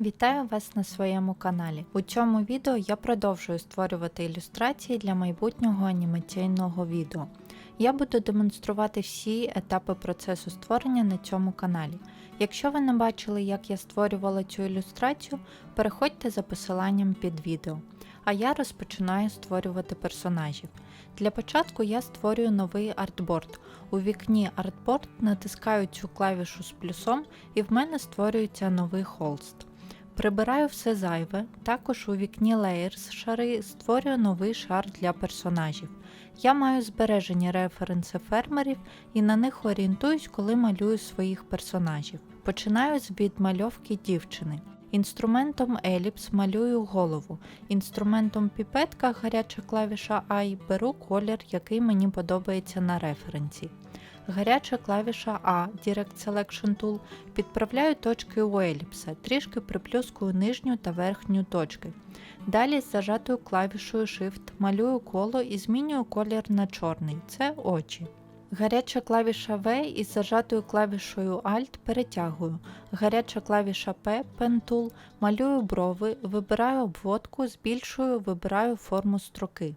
Вітаю вас на своєму каналі. У цьому відео я продовжую створювати ілюстрації для майбутнього анімаційного відео. Я буду демонструвати всі етапи процесу створення на цьому каналі. Якщо ви не бачили, як я створювала цю ілюстрацію, переходьте за посиланням під відео. А я розпочинаю створювати персонажів. Для початку я створюю новий артборд. У вікні Artboard натискаю цю клавішу з плюсом і в мене створюється новий холст. Прибираю все зайве, також у вікні Layers шари створюю новий шар для персонажів. Я маю збережені референси фермерів і на них орієнтуюсь, коли малюю своїх персонажів. Починаю з відмальовки дівчини. Інструментом Еліпс малюю голову. Інструментом піпетка гаряча клавіша I беру колір, який мені подобається на референсі. Гаряча клавіша A Direct Selection Tool підправляю точки у еліпса, трішки приплюскую нижню та верхню точки. Далі з зажатою клавішою Shift малюю коло і змінюю колір на чорний це очі. Гаряча клавіша V із зажатою клавішою Alt перетягую. Гаряча клавіша P Pen Tool малюю брови, вибираю обводку, збільшую, вибираю форму строки.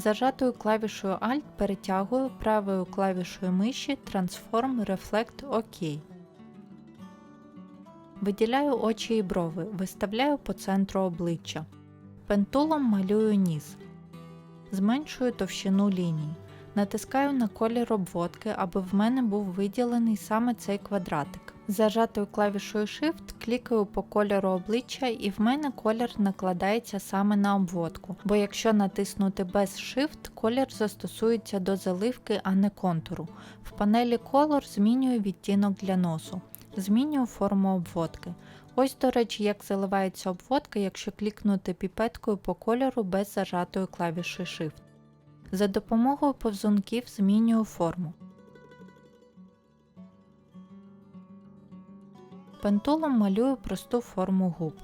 Зажатою клавішою Alt перетягую правою клавішою миші Transform Reflect OK. Виділяю очі і брови, виставляю по центру обличчя. Пентулом малюю ніс. Зменшую товщину ліній. Натискаю на колір обводки, аби в мене був виділений саме цей квадратик. Зажатою клавішою Shift клікаю по кольору обличчя і в мене колір накладається саме на обводку, бо якщо натиснути без Shift, колір застосується до заливки, а не контуру. В панелі Color змінюю відтінок для носу. Змінюю форму обводки. Ось, до речі, як заливається обводка, якщо клікнути піпеткою по кольору без зажатої клавіші Shift. За допомогою повзунків змінюю форму. Пентулом малюю просту форму губ.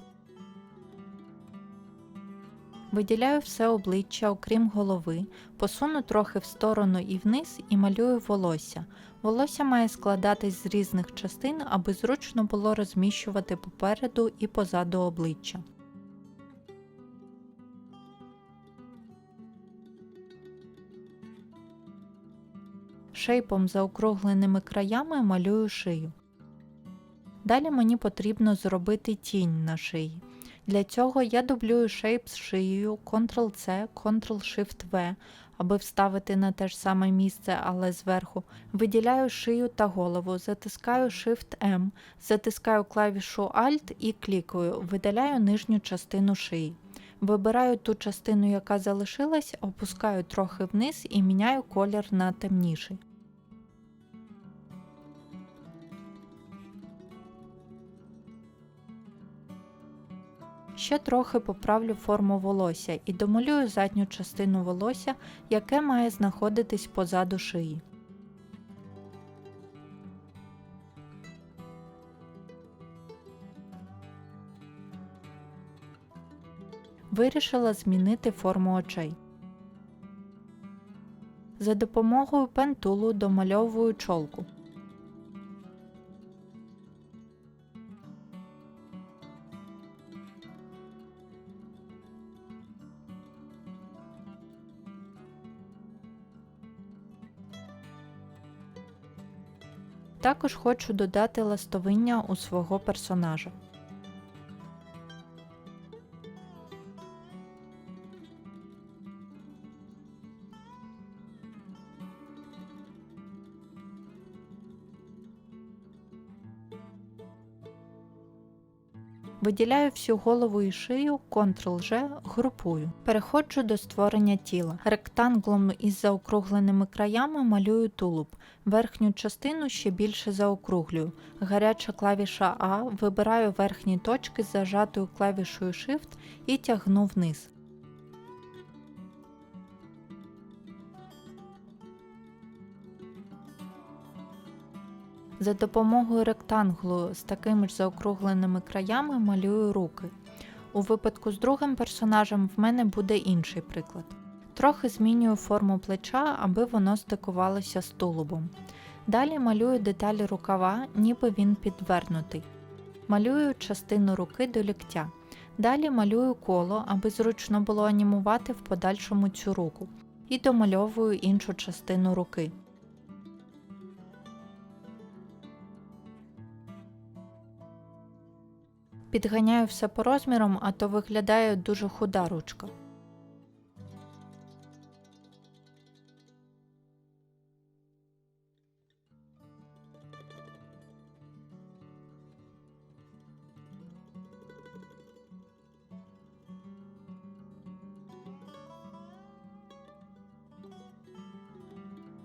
Виділяю все обличчя, окрім голови, посуну трохи в сторону і вниз і малюю волосся. Волосся має складатись з різних частин, аби зручно було розміщувати попереду і позаду обличчя. Шейпом за округленими краями малюю шию. Далі мені потрібно зробити тінь на шиї. Для цього я дублюю шейп з шиєю Ctrl-C, Ctrl-Shift-V, аби вставити на те ж саме місце, але зверху. Виділяю шию та голову, затискаю Shift-M, затискаю клавішу Alt і клікаю, видаляю нижню частину шиї. Вибираю ту частину, яка залишилась, опускаю трохи вниз і міняю колір на темніший. Ще трохи поправлю форму волосся і домалюю задню частину волосся, яке має знаходитись позаду шиї. Вирішила змінити форму очей. За допомогою пентулу домальовую чолку. Також хочу додати ластовиння у свого персонажа. Виділяю всю голову і шию, Ctrl-G, групую. Переходжу до створення тіла. Ректанглом із заокругленими краями малюю тулуб. Верхню частину ще більше заокруглюю. Гаряча клавіша А, вибираю верхні точки з зажатою клавішою Shift і тягну вниз. За допомогою ректанглу з такими ж заокругленими краями малюю руки. У випадку з другим персонажем в мене буде інший приклад. Трохи змінюю форму плеча, аби воно стикувалося з тулубом. Далі малюю деталі рукава, ніби він підвернутий. Малюю частину руки до ліктя. Далі малюю коло, аби зручно було анімувати в подальшому цю руку. І домальовую іншу частину руки. Підганяю все по розмірам, а то виглядає дуже худа ручка.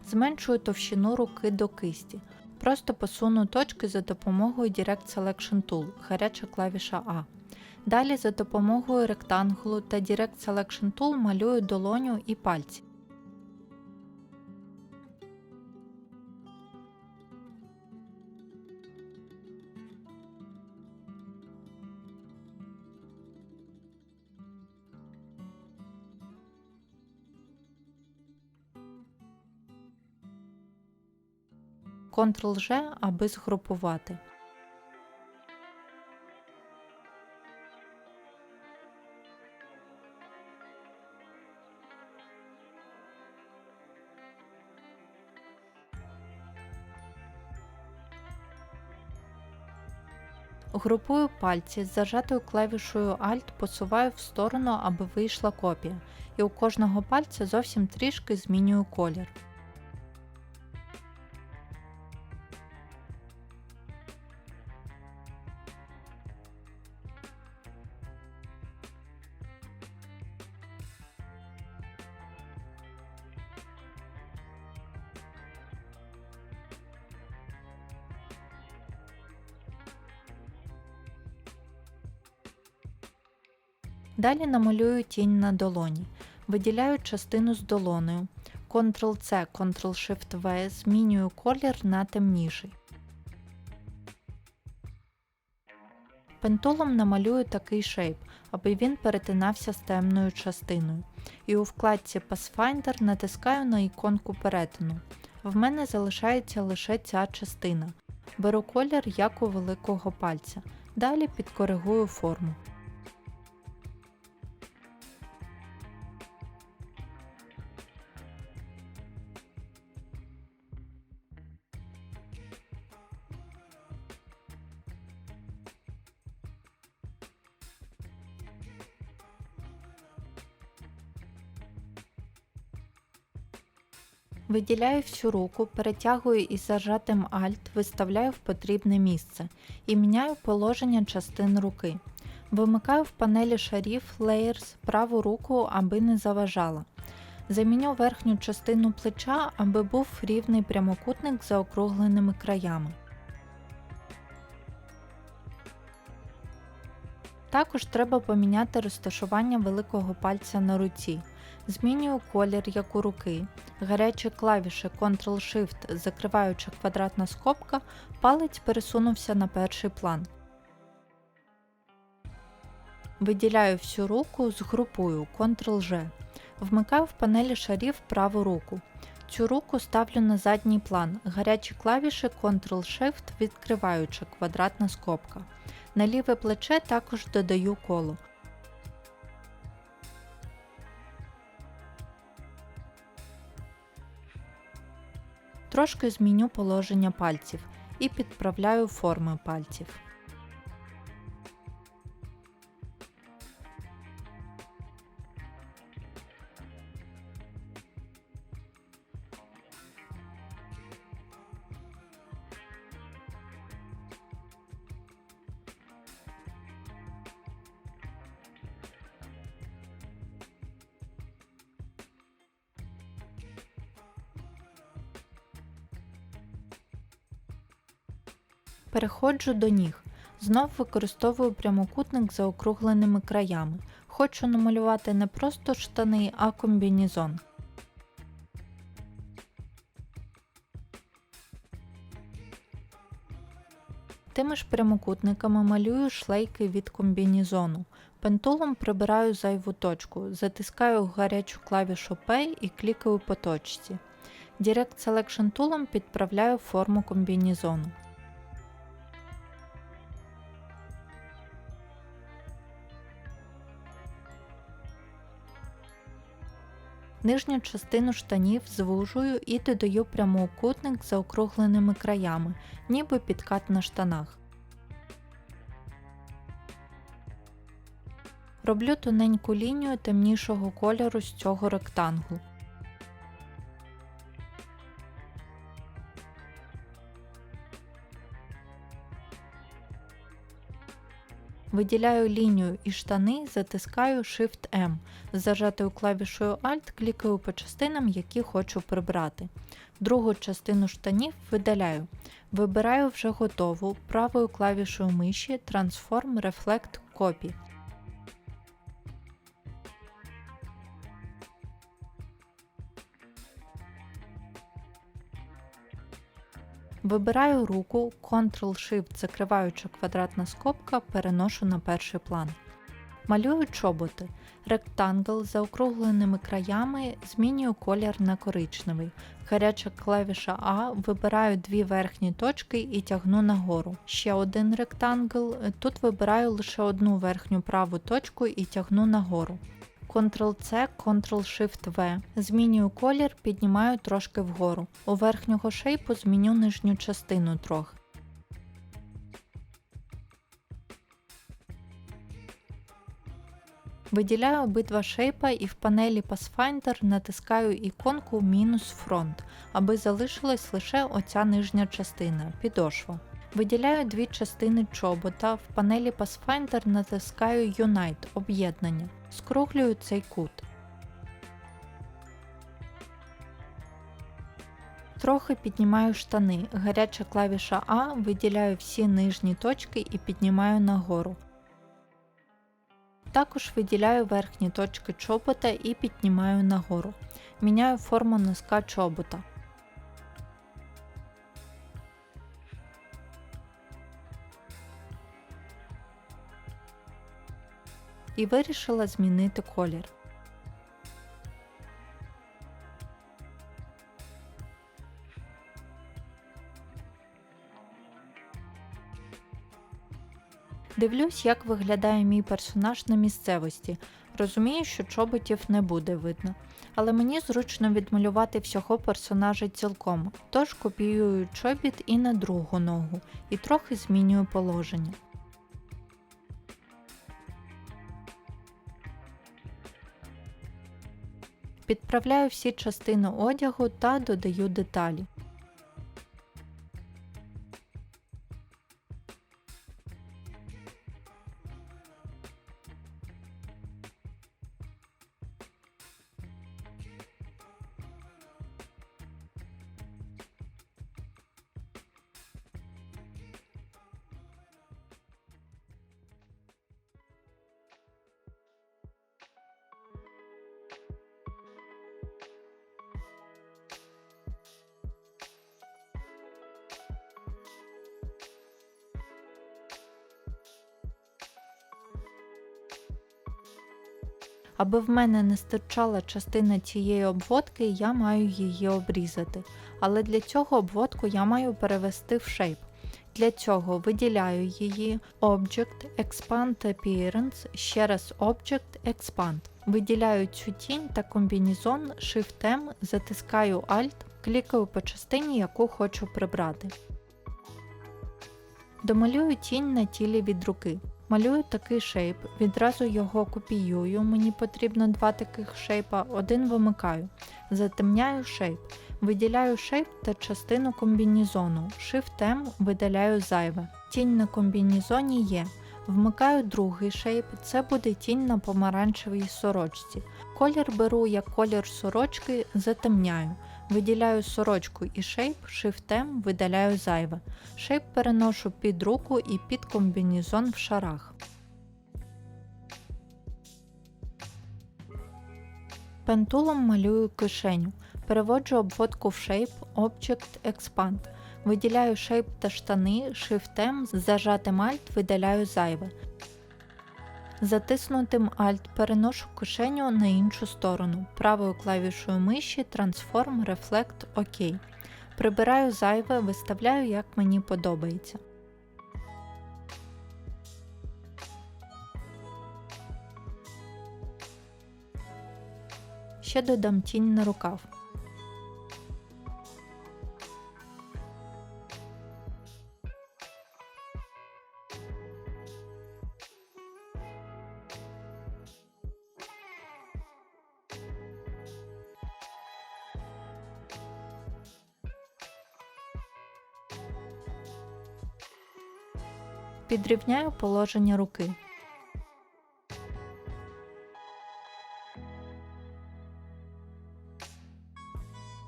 Зменшую товщину руки до кисті. Просто посуну точки за допомогою Direct Selection Tool, гаряча клавіша А. Далі за допомогою ректанглу та Direct Selection Tool малюю долоню і пальці. Ctrl-G, аби згрупувати. Групую пальці з зажатою клавішою Alt посуваю в сторону, аби вийшла копія, і у кожного пальця зовсім трішки змінюю колір. Далі намалюю тінь на долоні. Виділяю частину з долоною. Ctrl-C, Ctrl-Shift-V змінюю колір на темніший. Пентулом намалюю такий шейп, аби він перетинався з темною частиною. І у вкладці Pathfinder натискаю на іконку перетину. В мене залишається лише ця частина. Беру колір як у великого пальця. Далі підкоригую форму. Виділяю всю руку, перетягую із зажатим Alt, виставляю в потрібне місце і міняю положення частин руки. Вимикаю в панелі шарів Layers праву руку, аби не заважала. Заміню верхню частину плеча, аби був рівний прямокутник з заокругленими краями. Також треба поміняти розташування великого пальця на руці. Змінюю колір як у руки. Гарячі клавіші Ctrl-Shift, закриваюча квадратна скобка, палець пересунувся на перший план. Виділяю всю руку, згрупую Ctrl-G. Вмикаю в панелі шарів праву руку. Цю руку ставлю на задній план. Гарячі клавіші Ctrl-Shift, відкриваюча квадратна скобка. На ліве плече також додаю коло. Трошки зміню положення пальців і підправляю форми пальців. Переходжу до ніг. Знов використовую прямокутник за округленими краями. Хочу намалювати не просто штани, а комбінізон. Тими ж прямокутниками малюю шлейки від комбінізону. Пентулом прибираю зайву точку, затискаю гарячу клавішу P і клікаю по точці. Direct Selection тулом підправляю форму комбінізону. Нижню частину штанів звужую і додаю прямоукутник з заокругленими краями, ніби підкат на штанах. Роблю тоненьку лінію темнішого кольору з цього ректанглу. Виділяю лінію і штани, затискаю Shift-M. З зажатою клавішою Alt клікаю по частинам, які хочу прибрати. Другу частину штанів видаляю. Вибираю вже готову правою клавішою миші Transform Reflect Copy. Вибираю руку, Ctrl-Shift, закриваючи квадратна скобка, переношу на перший план. Малюю чоботи. Ректангл з заокругленими краями змінюю колір на коричневий. Гаряча клавіша А, вибираю дві верхні точки і тягну нагору. Ще один ректангл. Тут вибираю лише одну верхню праву точку і тягну нагору. Ctrl-C, Ctrl-Shift-V. Змінюю колір, піднімаю трошки вгору. У верхнього шейпу зміню нижню частину трохи. Виділяю обидва шейпа і в панелі Pathfinder натискаю іконку мінус фронт, аби залишилась лише оця нижня частина підошва. Виділяю дві частини чобота, в панелі Pathfinder натискаю Unite об'єднання. Скруглюю цей кут. Трохи піднімаю штани. Гаряча клавіша А, виділяю всі нижні точки і піднімаю нагору. Також виділяю верхні точки чобота і піднімаю нагору. Міняю форму носка чобота. І вирішила змінити колір. Дивлюсь, як виглядає мій персонаж на місцевості. Розумію, що чоботів не буде видно. Але мені зручно відмалювати всього персонажа цілком, тож копіюю чобіт і на другу ногу, і трохи змінюю положення. Підправляю всі частини одягу та додаю деталі. Аби в мене не стирчала частина цієї обводки, я маю її обрізати. Але для цього обводку я маю перевести в Shape. Для цього виділяю її Object, Expand Appearance, ще раз Object, Expand. Виділяю цю тінь та комбінізон Shift-M, затискаю Alt, клікаю по частині, яку хочу прибрати. Домалюю тінь на тілі від руки. Малюю такий шейп, відразу його копіюю, мені потрібно два таких шейпа, один вимикаю. Затемняю шейп. Виділяю шейп та частину комбінізону. Shift-M видаляю зайве. Тінь на комбінізоні є. Вмикаю другий шейп, це буде тінь на помаранчевій сорочці. Колір беру як колір сорочки, затемняю. Виділяю сорочку і шейп, Shift-M видаляю зайве. Шейп переношу під руку і під комбінізон в шарах. Пентулом малюю кишеню. Переводжу обводку в Shape Object Expand. Виділяю шейп та штани, Shift-M, зажатим Alt видаляю зайве. Затиснутим Alt переношу кишеню на іншу сторону. Правою клавішою миші Transform Reflect OK. Прибираю зайве, виставляю як мені подобається. Ще додам тінь на рукав. Підрівняю положення руки.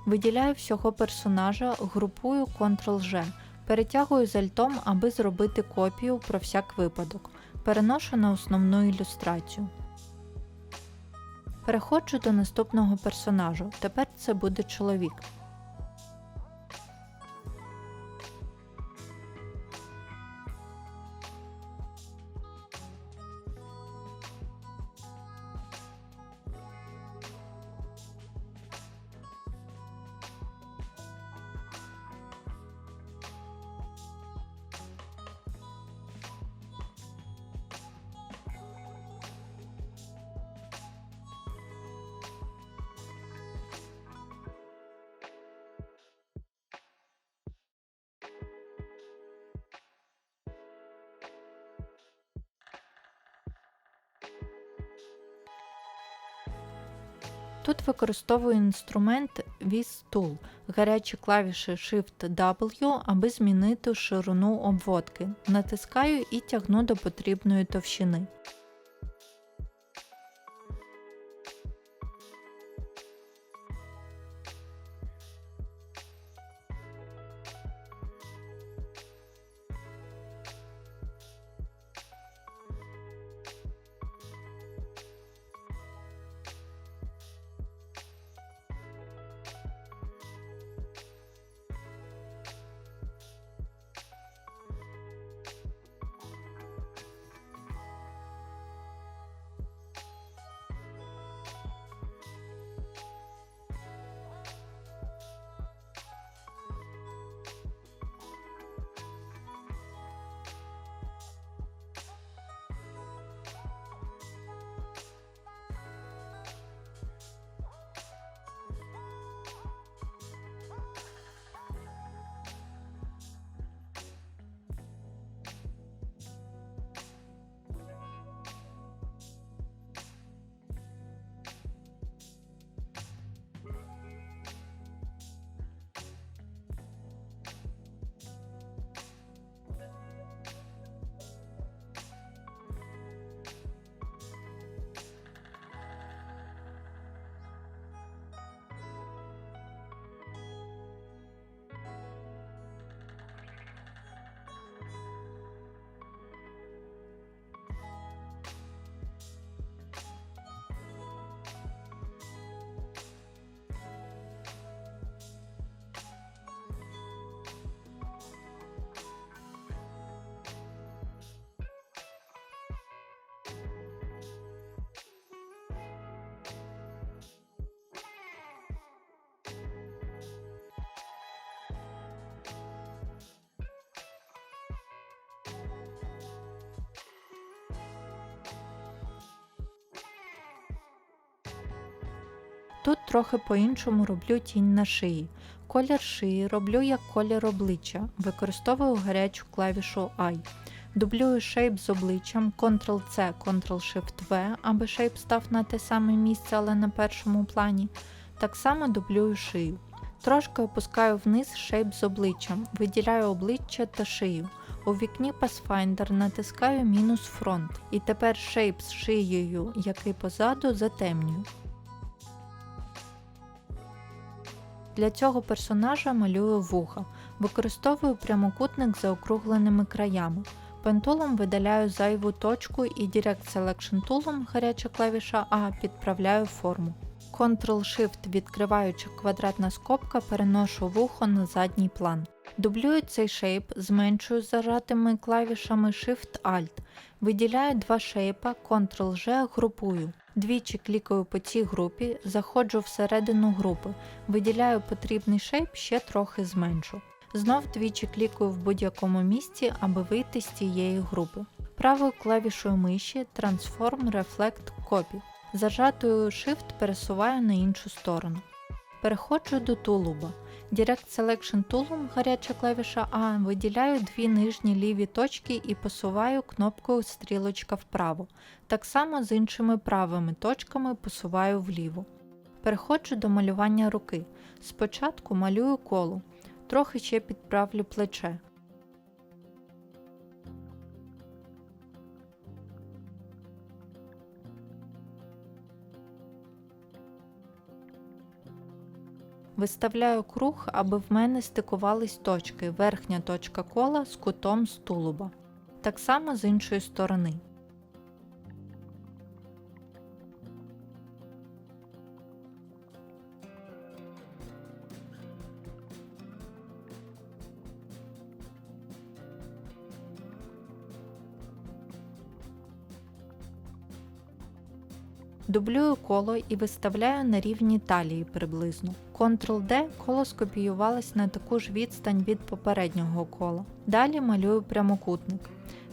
Виділяю всього персонажа, групую Ctrl-G, перетягую з альтом, аби зробити копію про всяк випадок. Переношу на основну ілюстрацію. Переходжу до наступного персонажу. Тепер це буде чоловік. Тут використовую інструмент Viz Tool, гарячі клавіші Shift-W, аби змінити ширину обводки. Натискаю і тягну до потрібної товщини. Тут трохи по-іншому роблю тінь на шиї. Колір шиї роблю як колір обличчя, використовую гарячу клавішу I. Дублюю шейп з обличчям Ctrl-C, Ctrl-Shift-V, аби шейп став на те саме місце, але на першому плані. Так само дублюю шию. Трошки опускаю вниз шейп з обличчям, виділяю обличчя та шию. У вікні Pathfinder натискаю мінус фронт, і тепер шейп з шиєю, який позаду, затемнюю. Для цього персонажа малюю вуха, використовую прямокутник з заокругленими краями. Пентулом видаляю зайву точку і Direct Selection Tool, гаряча клавіша А, підправляю форму. Ctrl-Shift, відкриваючи квадратна скобка, переношу вухо на задній план. Дублюю цей шейп, зменшую зажатими клавішами Shift-Alt. Виділяю два шейпа, Ctrl-G, групую. Двічі клікаю по цій групі, заходжу всередину групи, виділяю потрібний шейп, ще трохи зменшу. Знов двічі клікаю в будь-якому місці, аби вийти з цієї групи. Правою клавішою миші Transform Reflect Copy. Зажатою Shift пересуваю на іншу сторону. Переходжу до тулуба. Direct Selection Tool, гаряча клавіша А, виділяю дві нижні ліві точки і посуваю кнопкою стрілочка вправо. Так само з іншими правими точками посуваю вліво. Переходжу до малювання руки. Спочатку малюю коло, трохи ще підправлю плече. Виставляю круг, аби в мене стикувались точки. Верхня точка кола з кутом стулуба. Так само з іншої сторони. Дублюю коло і виставляю на рівні талії приблизно. Ctrl-D коло скопіювалось на таку ж відстань від попереднього кола. Далі малюю прямокутник.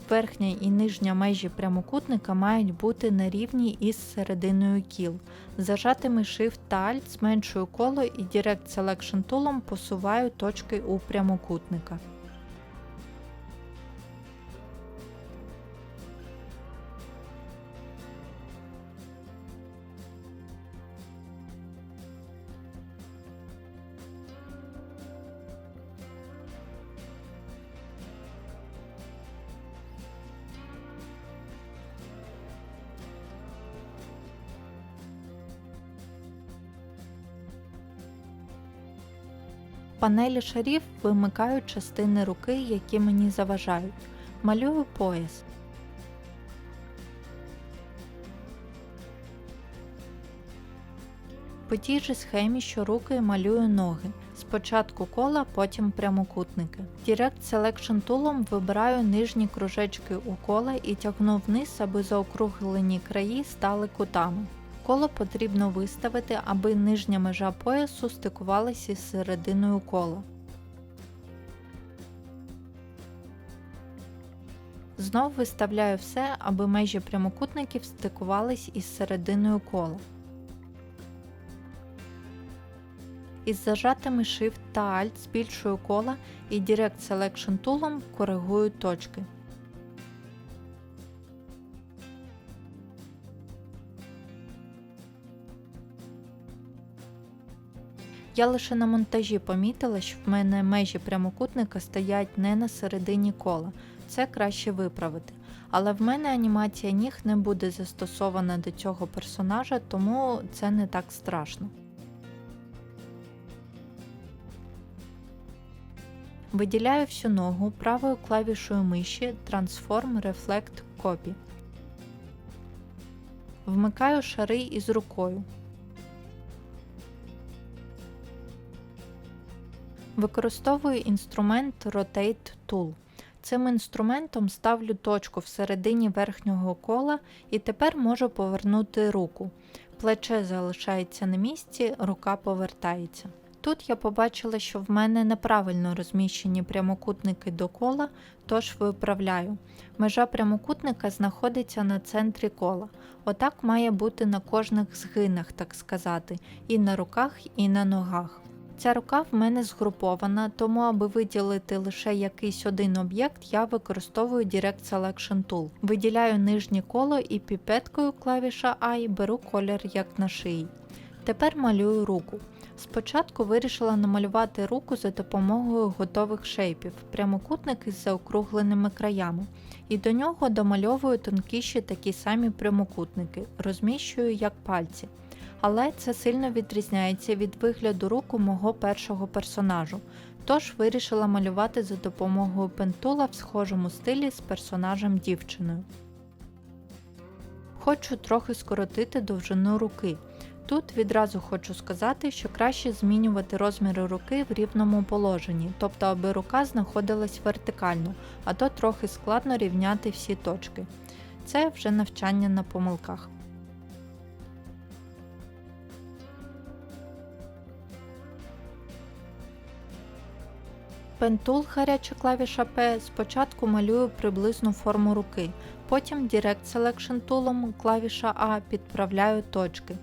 Верхня і нижня межі прямокутника мають бути на рівні із серединою кіл. Зажатими Shift та Alt зменшую коло і Direct Selection Tool посуваю точки у прямокутника. Панелі шарів вимикаю частини руки, які мені заважають. Малюю пояс. По тій же схемі, що руки малюю ноги. Спочатку кола, потім прямокутники. Direct Selection Tool вибираю нижні кружечки у кола і тягну вниз, аби заокруглені краї стали кутами. Коло потрібно виставити, аби нижня межа поясу стикувалася із серединою кола. Знов виставляю все, аби межі прямокутників стикувались із серединою кола. Із зажатими Shift та Alt збільшую кола і Direct Selection Tool коригую точки. Я лише на монтажі помітила, що в мене межі прямокутника стоять не на середині кола. Це краще виправити. Але в мене анімація ніг не буде застосована до цього персонажа, тому це не так страшно. Виділяю всю ногу правою клавішою миші Transform Reflect Copy. Вмикаю шари із рукою. Використовую інструмент Rotate Tool. Цим інструментом ставлю точку всередині верхнього кола і тепер можу повернути руку. Плече залишається на місці, рука повертається. Тут я побачила, що в мене неправильно розміщені прямокутники до кола, тож виправляю. Межа прямокутника знаходиться на центрі кола. Отак має бути на кожних згинах, так сказати, і на руках, і на ногах. Ця рука в мене згрупована, тому аби виділити лише якийсь один об'єкт, я використовую Direct Selection Tool. Виділяю нижнє коло і піпеткою клавіша I беру колір як на шиї. Тепер малюю руку. Спочатку вирішила намалювати руку за допомогою готових шейпів, прямокутник із заокругленими краями, і до нього домальовую тонкіші такі самі прямокутники, розміщую як пальці. Але це сильно відрізняється від вигляду руку мого першого персонажу, тож вирішила малювати за допомогою пентула в схожому стилі з персонажем дівчиною. Хочу трохи скоротити довжину руки, Тут відразу хочу сказати, що краще змінювати розміри руки в рівному положенні, тобто аби рука знаходилась вертикально, а то трохи складно рівняти всі точки. Це вже навчання на помилках. Пентул, гаряча клавіша P, спочатку малюю приблизну форму руки, потім Direct Selection тулом клавіша А підправляю точки.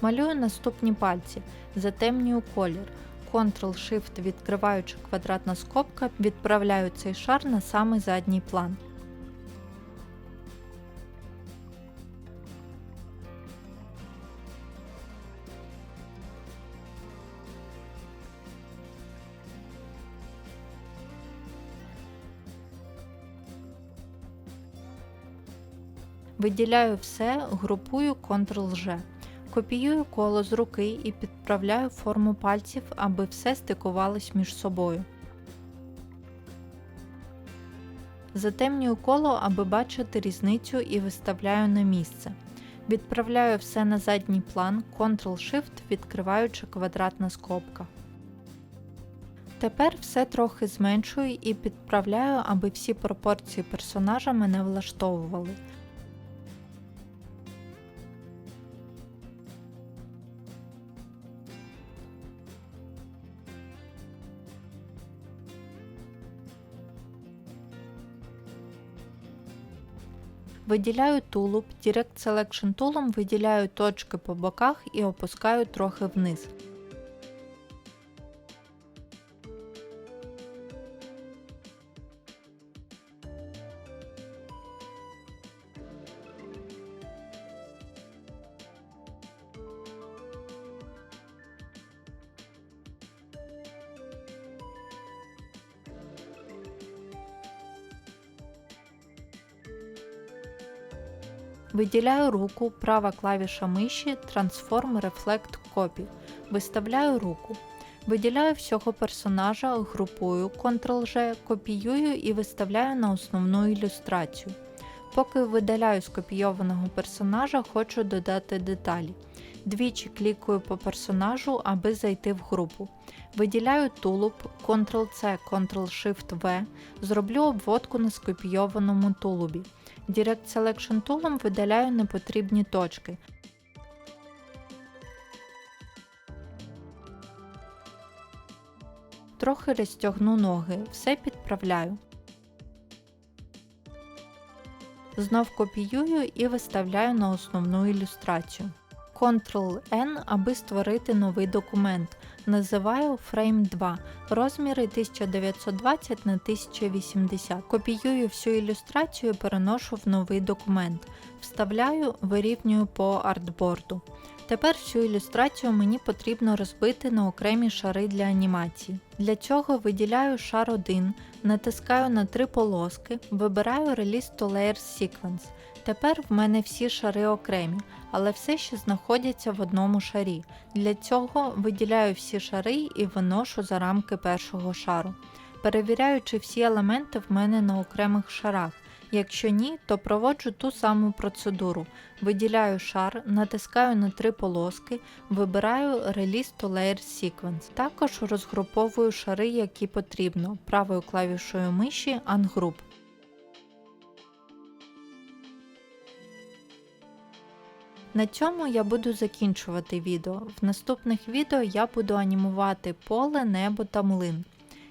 Малюю наступні пальці, затемнюю колір. Ctrl-Shift відкриваючи квадратна скобка, відправляю цей шар на самий задній план. Виділяю все, групую Ctrl-G. Копіюю коло з руки і підправляю форму пальців, аби все стикувалось між собою. Затемнюю коло, аби бачити різницю і виставляю на місце. Відправляю все на задній план, Ctrl-Shift, відкриваючи квадратна скобка. Тепер все трохи зменшую і підправляю, аби всі пропорції персонажа мене влаштовували. Виділяю тулуб, Direct Selection тулом виділяю точки по боках і опускаю трохи вниз. Виділяю руку, права клавіша миші Transform Reflect Copy. Виставляю руку. Виділяю всього персонажа, групую Ctrl-G, копіюю і виставляю на основну ілюстрацію. Поки видаляю скопійованого персонажа, хочу додати деталі. Двічі клікаю по персонажу, аби зайти в групу. Виділяю тулуб Ctrl-C, Ctrl-Shift-V, зроблю обводку на скопійованому тулубі. Direct Selection тулом видаляю непотрібні точки. Трохи розтягну ноги, все підправляю. Знов копіюю і виставляю на основну ілюстрацію. Ctrl-N, аби створити новий документ. Називаю Frame 2, розміри 1920 на 1080. Копіюю всю ілюстрацію переношу в новий документ. Вставляю, вирівнюю по артборду. Тепер всю ілюстрацію мені потрібно розбити на окремі шари для анімації. Для цього виділяю шар 1, натискаю на три полоски, вибираю Release to Layers Sequence. Тепер в мене всі шари окремі, але все ще знаходяться в одному шарі. Для цього виділяю всі шари і виношу за рамки першого шару. Перевіряю, чи всі елементи в мене на окремих шарах. Якщо ні, то проводжу ту саму процедуру. Виділяю шар, натискаю на три полоски, вибираю Release to Layer Sequence. Також розгруповую шари, які потрібно, правою клавішою миші Ungroup. На цьому я буду закінчувати відео. В наступних відео я буду анімувати поле, небо та млин.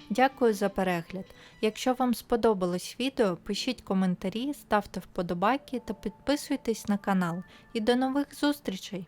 Дякую за перегляд. Якщо вам сподобалось відео, пишіть коментарі, ставте вподобайки та підписуйтесь на канал. І до нових зустрічей!